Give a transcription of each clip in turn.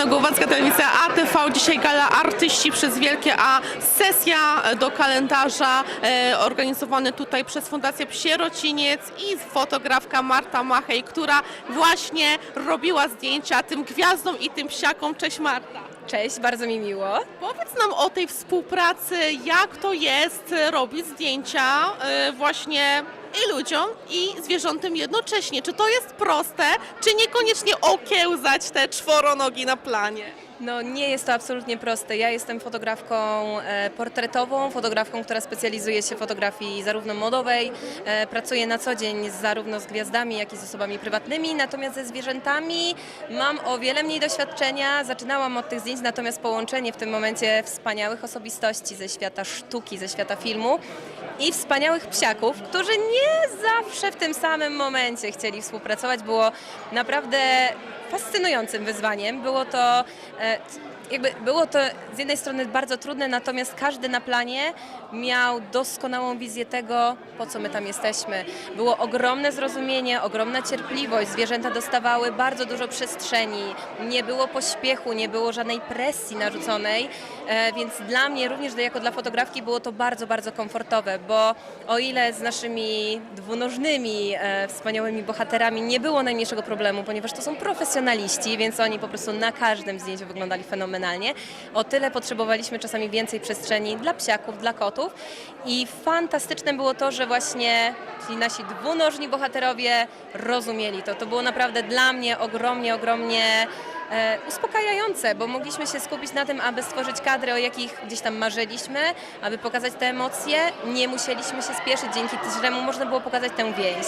Jana Głowacka, telewizja ATV. Dzisiaj gala Artyści przez Wielkie A. Sesja do kalendarza e, organizowana tutaj przez Fundację Psierociniec i fotografka Marta Machej, która właśnie robiła zdjęcia tym gwiazdom i tym psiakom. Cześć Marta. Cześć, bardzo mi miło. Powiedz nam o tej współpracy, jak to jest robić zdjęcia e, właśnie i ludziom, i zwierzętom jednocześnie. Czy to jest proste, czy niekoniecznie okiełzać te czworonogi na planie? No nie jest to absolutnie proste. Ja jestem fotografką e, portretową, fotografką, która specjalizuje się w fotografii zarówno modowej. E, pracuję na co dzień zarówno z gwiazdami, jak i z osobami prywatnymi. Natomiast ze zwierzętami mam o wiele mniej doświadczenia. Zaczynałam od tych zdjęć, natomiast połączenie w tym momencie wspaniałych osobistości ze świata sztuki, ze świata filmu i wspaniałych psiaków, którzy nie zawsze w tym samym momencie chcieli współpracować, było naprawdę fascynującym wyzwaniem. Było to e, that jakby było to z jednej strony bardzo trudne, natomiast każdy na planie miał doskonałą wizję tego, po co my tam jesteśmy. Było ogromne zrozumienie, ogromna cierpliwość. Zwierzęta dostawały bardzo dużo przestrzeni, nie było pośpiechu, nie było żadnej presji narzuconej, e, więc dla mnie również jako dla fotografki było to bardzo, bardzo komfortowe, bo o ile z naszymi dwunożnymi, e, wspaniałymi bohaterami nie było najmniejszego problemu, ponieważ to są profesjonaliści, więc oni po prostu na każdym zdjęciu wyglądali fenomenalnie. O tyle potrzebowaliśmy czasami więcej przestrzeni dla psiaków, dla kotów i fantastyczne było to, że właśnie ci nasi dwunożni bohaterowie rozumieli to. To było naprawdę dla mnie ogromnie, ogromnie uspokajające, bo mogliśmy się skupić na tym, aby stworzyć kadry, o jakich gdzieś tam marzyliśmy, aby pokazać te emocje. Nie musieliśmy się spieszyć, dzięki któremu można było pokazać tę więź.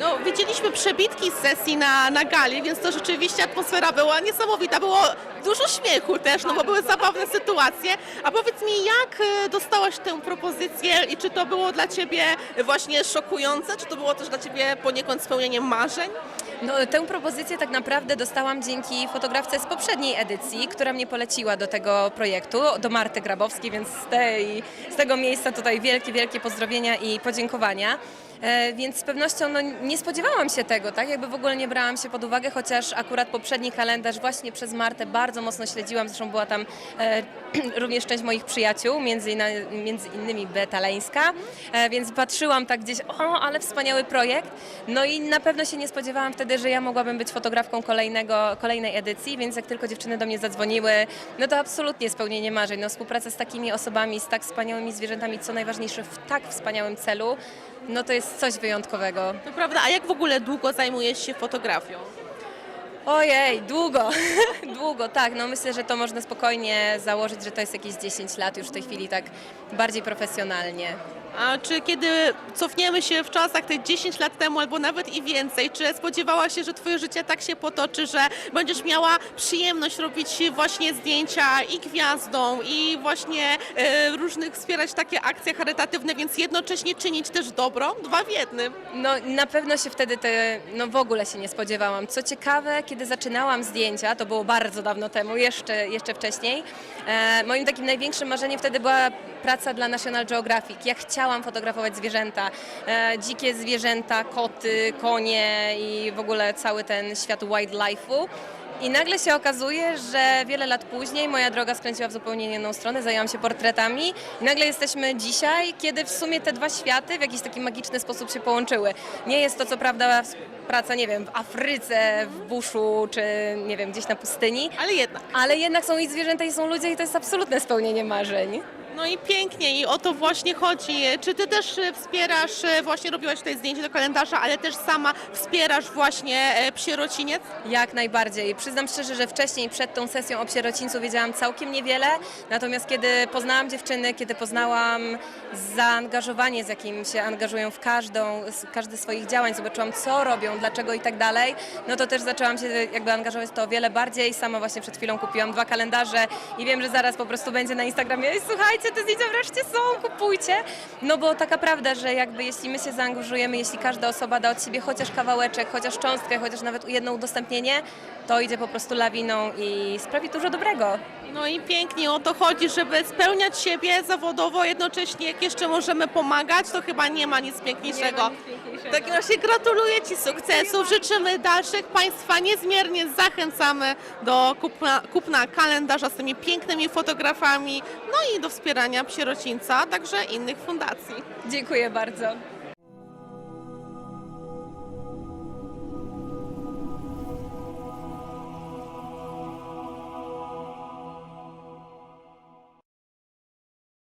No, widzieliśmy przebitki z sesji na, na gali, więc to rzeczywiście atmosfera była niesamowita. Było dużo śmiechu też, no bo były zabawne sytuacje. A powiedz mi, jak e, dostałaś tę propozycję i czy to było dla Ciebie właśnie szokujące, czy to było też dla Ciebie poniekąd spełnieniem marzeń? No, tę propozycję tak naprawdę dostałam dzięki fotografce z poprzedniej edycji, która mnie poleciła do tego projektu, do Marty Grabowskiej, więc z, tej, z tego miejsca tutaj wielkie, wielkie pozdrowienia i podziękowania. E, Więc z pewnością no, nie spodziewałam się tego, tak? Jakby w ogóle nie brałam się pod uwagę, chociaż akurat poprzedni kalendarz właśnie przez Martę bardzo mocno śledziłam. Zresztą była tam e, również część moich przyjaciół, między, inna, między innymi Beata Leńska, e, więc patrzyłam tak gdzieś, o, ale wspaniały projekt. No i na pewno się nie spodziewałam wtedy, że ja mogłabym być fotografką kolejnego, kolejnej edycji, więc jak tylko dziewczyny do mnie zadzwoniły, no to absolutnie spełnienie marzeń. No, współpraca z takimi osobami, z tak wspaniałymi zwierzętami, co najważniejsze w tak wspaniałym celu, no to jest coś wyjątkowego. To prawda, a jak w ogóle długo zajmujesz się fotografią? Ojej, długo, długo, tak. No myślę, że to można spokojnie założyć, że to jest jakieś 10 lat już w tej chwili tak bardziej profesjonalnie. Czy kiedy cofniemy się w czasach te 10 lat temu albo nawet i więcej, czy spodziewałaś się, że twoje życie tak się potoczy, że będziesz miała przyjemność robić właśnie zdjęcia i gwiazdom i właśnie e, różnych wspierać takie akcje charytatywne, więc jednocześnie czynić też dobro, dwa w jednym. No na pewno się wtedy te, no w ogóle się nie spodziewałam. Co ciekawe, kiedy zaczynałam zdjęcia, to było bardzo dawno temu, jeszcze, jeszcze wcześniej, e, moim takim największym marzeniem wtedy była praca dla National Geographic. Ja chciałam fotografować zwierzęta, e, dzikie zwierzęta, koty, konie i w ogóle cały ten świat wildlife'u. I nagle się okazuje, że wiele lat później moja droga skręciła w zupełnie inną stronę, zajęłam się portretami i nagle jesteśmy dzisiaj, kiedy w sumie te dwa światy w jakiś taki magiczny sposób się połączyły. Nie jest to co prawda praca, nie wiem, w Afryce, w buszu, czy nie wiem, gdzieś na pustyni, Ale jednak. ale jednak są i zwierzęta, i są ludzie i to jest absolutne spełnienie marzeń. No i pięknie i o to właśnie chodzi. Czy ty też e, wspierasz, e, właśnie robiłaś tutaj zdjęcie do kalendarza, ale też sama wspierasz właśnie e, psierociniec? Jak najbardziej. Przyznam szczerze, że wcześniej przed tą sesją o psierocińcu wiedziałam całkiem niewiele, natomiast kiedy poznałam dziewczyny, kiedy poznałam zaangażowanie, z jakim się angażują w każdą, każdy swoich działań, zobaczyłam co robią, dlaczego i tak dalej, no to też zaczęłam się jakby angażować to o wiele bardziej. Sama właśnie przed chwilą kupiłam dwa kalendarze i wiem, że zaraz po prostu będzie na Instagramie "Ej, słuchajcie, te zdjęcia wreszcie są, kupujcie. No bo taka prawda, że jakby jeśli my się zaangażujemy, jeśli każda osoba da od siebie chociaż kawałeczek, chociaż cząstkę, chociaż nawet jedno udostępnienie, to idzie po prostu lawiną i sprawi dużo dobrego. No i pięknie o to chodzi, żeby spełniać siebie zawodowo, jednocześnie jak jeszcze możemy pomagać, to chyba nie ma nic piękniejszego. W takim razie gratuluję Ci sukcesów, życzymy dalszych. Państwa niezmiernie zachęcamy do kupna, kupna kalendarza z tymi pięknymi fotografami, no i do wspierania Psierocińca, a także innych fundacji. Dziękuję bardzo.